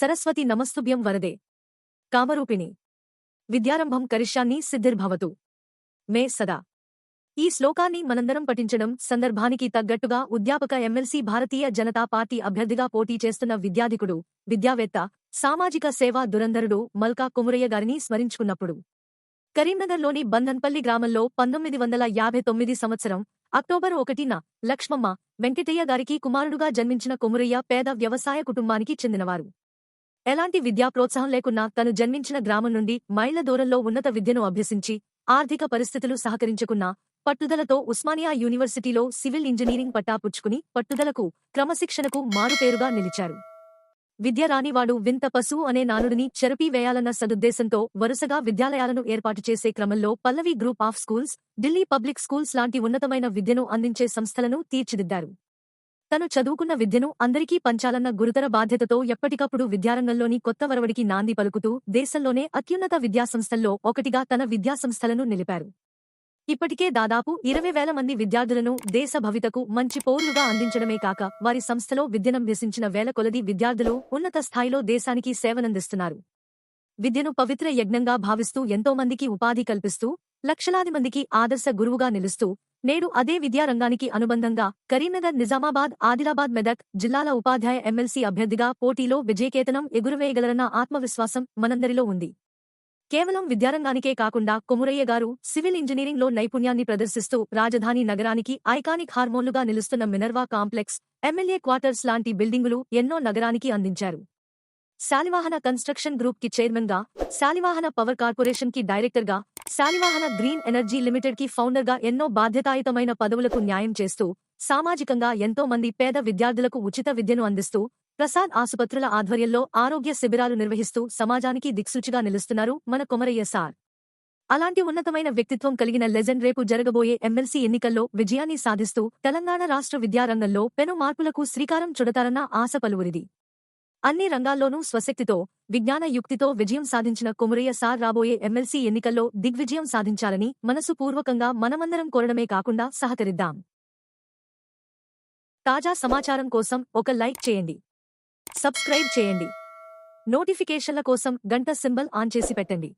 సరస్వతి నమస్తుభ్యం వరదే. కామరూపిణి. విద్యారంభం కరిష్యాన్ని సిద్ధిర్భవతు. మే సదా. ఈ శ్లోకాన్ని మనందరం పఠించడం సందర్భానికి తగ్గట్టుగా ఉద్యాపక ఎమ్మెల్సీ భారతీయ జనతా పార్టీ అభ్యర్థిగా పోటీ చేస్తున్న విద్యాధికుడు విద్యావేత్త సామాజిక సేవా దురంధరుడు మల్కా కుమురయ్య గారిని స్మరించుకున్నప్పుడు. కరీంనగర్లోని బంధన్పల్లి గ్రామంలో పంతొమ్మిది వందల యాభై తొమ్మిది సంవత్సరం అక్టోబర్ ఒకటిన లక్ష్మమ్మ వెంకటయ్య గారికి కుమారుడుగా జన్మించిన కుమురయ్య పేద వ్యవసాయ కుటుంబానికి చెందినవారు. ఎలాంటి విద్యా ప్రోత్సాహం లేకున్నా తను జన్మించిన గ్రామం నుండి మైళ్ళ దూరంలో ఉన్నత విద్యను అభ్యసించి ఆర్థిక పరిస్థితులు సహకరించుకున్నా పట్టుదలతో ఉస్మానియా యూనివర్సిటీలో సివిల్ ఇంజనీరింగ్ పట్టా పుచ్చుకుని పట్టుదలకు క్రమశిక్షణకు మారుపేరుగా నిలిచారు. విద్య రానివాడు వింత పశువు అనే నానుడిని చెరపివేయాలన్న సదుద్దేశంతో వరుసగా విద్యాలయాలను ఏర్పాటు చేసే క్రమంలో Pallavi group of schools Delhi public schools లాంటి ఉన్నతమైన విద్యను అందించే సంస్థలను తీర్చిదిద్దారు. తను చదువుకున్న విద్యను అందరికీ పంచాలన్న గురుతర బాధ్యతతో ఎప్పటికప్పుడు విద్యారంగంలోని కొత్త వరవడికి నాంది పలుకుతూ దేశంలోనే అత్యున్నత విద్యాసంస్థల్లో ఒకటిగా తన విద్యాసంస్థలను నిలిపారు. ఇప్పటికే దాదాపు ఇరవై వేల మంది విద్యార్థులను దేశ భవితకు మంచి పౌరులుగా అందించడమే కాక వారి సంస్థలో విద్యనభ్యసించిన వేల కొలది విద్యార్థులు ఉన్నత స్థాయిలో దేశానికి సేవనందిస్తున్నారు విద్యను పవిత్ర యజ్ఞంగా భావిస్తూ ఎంతో మందికి ఉపాధి కల్పిస్తూ లక్షలాది మందికి ఆదర్శ గురువుగా నిలుస్తూ నేడు అదే విద్యారంగానికి అనుబంధంగా కరీంనగర్ నిజామాబాద్ ఆదిలాబాద్ మెదక్ జిల్లాల ఉపాధ్యాయ ఎమ్మెల్సీ అభ్యర్థిగా పోటీలో విజయకేతనం ఎగురవేయగలరన్న ఆత్మవిశ్వాసం మనందరిలో ఉంది. కేవలం విద్యారంగానికే కాకుండా కొమురయ్య గారు సివిల్ ఇంజనీరింగ్లో నైపుణ్యాన్ని ప్రదర్శిస్తూ రాజధాని నగరానికి ఐకానిక్ హార్మోన్లుగా నిలుస్తున్న మినర్వా కాంప్లెక్స్ ఎమ్మెల్యే క్వార్టర్స్ లాంటి బిల్డింగులు ఎన్నో నగరానికి అందించారు. శాలివాహన కన్స్ట్రక్షన్ గ్రూప్కి చైర్మన్గా శాలివాహన పవర్ కార్పొరేషన్కి డైరెక్టర్గా శాలివాహన గ్రీన్ ఎనర్జీ లిమిటెడ్కి ఫౌండర్గా ఎన్నో బాధ్యతాయుతమైన పదవులకు న్యాయం చేస్తూ సామాజికంగా ఎంతో మంది పేద విద్యార్థులకు ఉచిత విద్యను అందిస్తూ ప్రసాద్ ఆసుపత్రుల ఆధ్వర్యంలో ఆరోగ్య శిబిరాలు నిర్వహిస్తూ సమాజానికి దిక్సూచిగా నిలుస్తున్నారు మన కొమరయ్య సార్. అలాంటి ఉన్నతమైన వ్యక్తిత్వం కలిగిన లెజెండ్ రేపు జరగబోయే ఎమ్మెల్సీ ఎన్నికల్లో విజయాన్ని సాధిస్తూ తెలంగాణ రాష్ట్ర విద్యారంగంలో పెను మార్పులకు శ్రీకారం చుడతారన్న ఆశ పలువురిది. అన్ని రంగాల్లోనూ స్వశక్తితో విజ్ఞాన యుక్తితో విజయం సాధించిన కొమురయ్య సార్ రాబోయే ఎమ్మెల్సీ ఎన్నికల్లో దిగ్విజయం సాధించాలని మనసుపూర్వకంగా మనమందరం కోరడమే కాకుండా సహకరిద్దాం. తాజా సమాచారం కోసం ఒక లైక్ చేయండి. సబ్స్క్రైబ్ చేయండి. నోటిఫికేషన్ల కోసం గంట సింబల్ ఆన్ చేసి పెట్టండి.